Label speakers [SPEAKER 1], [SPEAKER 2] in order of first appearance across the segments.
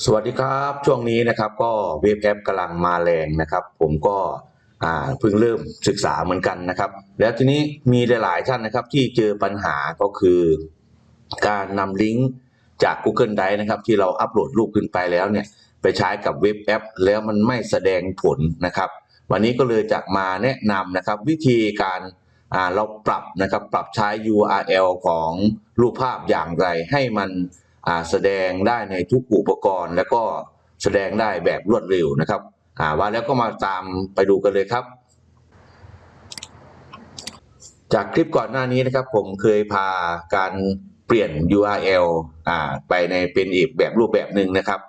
[SPEAKER 1] สวัสดีครับ ช่วงนี้นะครับก็เว็บแอปกำลังมาแรงนะครับ ผมก็เพิ่งเริ่มศึกษาเหมือนกันนะครับ แล้วทีนี้มีหลาย ๆ ท่านนะครับที่เจอปัญหาก็คือ การนำลิงก์จาก Google Drive นะครับ ที่เราอัปโหลดรูปขึ้นไปแล้วเนี่ยไปใช้กับเว็บแอป แล้วมันไม่แสดงผลนะครับ วันนี้ก็เลยจะมาแนะนำนะครับ วิธีการเราปรับนะครับปรับใช้ URL ของรูปภาพอย่างไรให้มัน แสดงได้ในทุกอุปกรณ์ แล้วก็แสดงได้แบบรวดเร็วนะครับว่าแล้วก็มาตามไปดูกันเลยครับ จากคลิปก่อนหน้านี้นะครับ ผมเคยพาการเปลี่ยน URL ไปในเป็นอีกแบบรูปแบบหนึ่งนะครับ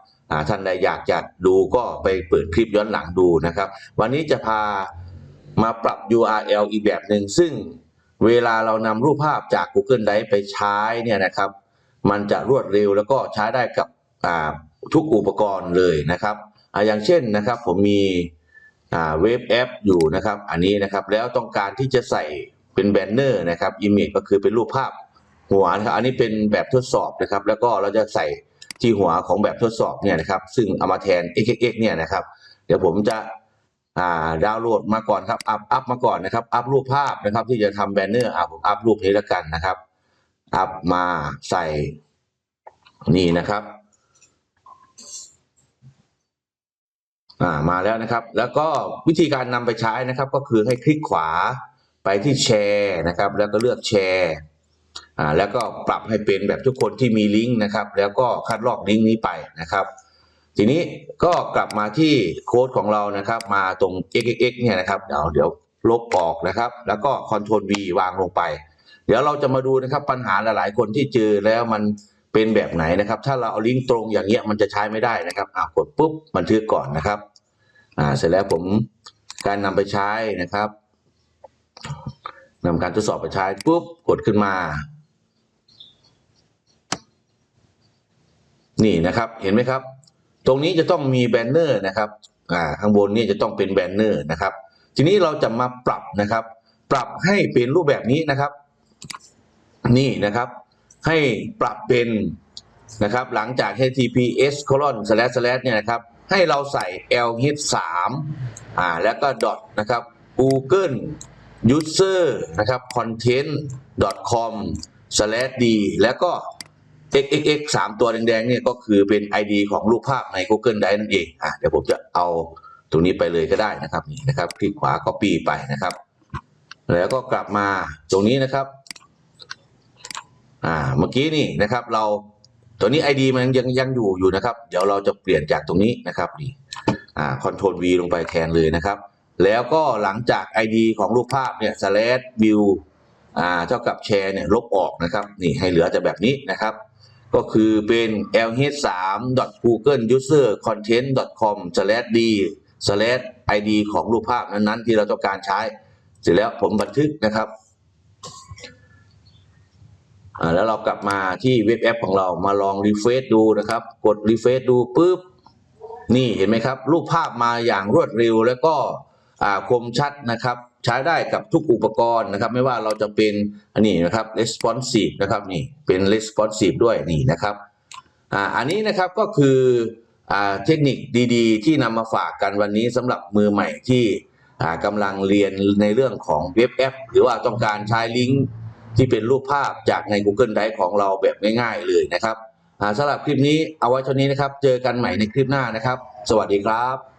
[SPEAKER 1] ท่านใดอยากจะดูก็ไปเปิดคลิปย้อนหลังดูนะครับ วันนี้จะพามาปรับ URL อีกแบบหนึ่งซึ่งเวลาเรานำรูปภาพจาก Google Drive ไปใช้เนี่ยนะครับ มันจะรวดเร็วแล้วก็ใช้ได้กับทุกอุปกรณ์เลยนะครับออย่างเช่นนะครับผมมีเว็บแอปอยู่นะครับ อันนี้นะครับแล้วต้องการที่จะใส่เป็นแบนเนอร์นะครับอิมเมจก็คือเป็นรูปภาพหัวนะครับอันนี้เป็นแบบทดสอบนะครับ แล้วก็เราจะใส่ที่หัวของแบบทดสอบเนี่ยนะครับ ซึ่งเอามาแทน xxx เนี่ยนะครับ เดี๋ยวผมจะดาวน์โหลดมาก่อนครับอัพอัพมาก่อนนะครับ อัพรูปภาพนะครับ ที่จะทำแบนเนอร์อ่าผมอัพรูปนี้แล้วกันนะครับ อัพมาใส่นี่นะครับ อ่ามาแล้วนะครับ แล้วก็วิธีการนำไปใช้นะครับ ก็คือให้คลิกขวาไปที่แชร์นะครับ แล้วก็เลือกแชร์อ่าแล้วก็ปรับให้เป็นแบบทุกคนที่มีลิงก์นะครับ แล้วก็คัดลอกลิงก์นี้ไปนะครับ ทีนี้ก็กลับมาที่โค้ดของเรานะครับ มาตรง xxx เนี่ยนะครับ เดี๋ยวเดี๋ยวลบออกนะครับ แล้วก็ Ctrl V วางลงไป เดี๋ยวเราจะมาดูนะครับปัญหาหลาย ๆ คนที่เจอแล้วมันเป็นแบบไหนนะครับ ถ้าเราเอาลิงก์ตรงอย่างเงี้ยมันจะใช้ไม่ได้นะครับอ่ากดปุ๊บบันทึกก่อนนะครับอ่าเสร็จแล้วผมการนำไปใช้นะครับนำการทดสอบไปใช้ปุ๊บกดขึ้นมา นี่นะครับเห็นไหมครับ ตรงนี้จะต้องมีแบนเนอร์นะครับอ่าข้างบนนี่จะต้องเป็นแบนเนอร์นะครับ ทีนี้เราจะมาปรับนะครับ ปรับให้เป็นรูปแบบนี้นะครับ นี่นะครับ ให้ปรับเป็นนะครับหลังจาก https colon slash slash เนี่ยนะครับ ให้เราใส่ lhit 3อ่าแล้วก็ dot นะครับ google user นะครับ content com slash d แล้วก็ xxx สามตัวแดงๆเนี่ยก็คือเป็น ID ของรูปภาพใน Google Drive นั่นเองอะเดี๋ยวผมจะเอาตรงนี้ไปเลยก็ได้นะครับนี่นะครับ คลิกขวา copy ไปนะครับ แล้วก็กลับมาตรงนี้นะครับ อ่าเมื่อกี้นี่นะครับเราตัวนี้ ID มันยังยังอยู่อยู่นะครับ เดี๋ยวเราจะเปลี่ยนจากตรงนี้นะครับนี่อ่า Ctrl V ลงไปแทนเลยนะครับ แล้วก็หลังจาก ID ของรูปภาพเนี่ย slash view อ่าเท่ากับแชร์เนี่ยลบออกนะครับนี่ให้เหลือแต่แบบนี้นะครับก็คือเป็น lh3.googleUserContent.com slash d slash id ของรูปภาพนั้นๆ ที่เราต้องการใช้ เสร็จแล้วผมบันทึกนะครับ แล้วเรากลับมาที่เว็บแอปของเรามาลองรีเฟซดูนะครับ กดรีเฟซดูปุ๊บนี่เห็นไหมครับ รูปภาพมาอย่างรวดเร็วแล้วก็คมชัดนะครับ ใช้ได้กับทุกอุปกรณ์นะครับ ไม่ว่าเราจะเป็นอันนี้นะครับ responsive นะครับนี่เป็น responsive ด้วยนี่นะครับออันนี้นะครับก็คืออเทคนิคดีๆ ที่นำมาฝากกันวันนี้สำหรับมือใหม่ที่กำลังเรียนในเรื่องของเว็บแอปหรือว่าต้องการใช้ลิงก์ ที่เป็นรูปภาพจากใน Google Drive ของเราแบบง่ายๆเลยนะครับสำหรับคลิปนี้เอาไว้เท่านี้นะครับ เจอกันใหม่ในคลิปหน้านะครับ สวัสดีครับ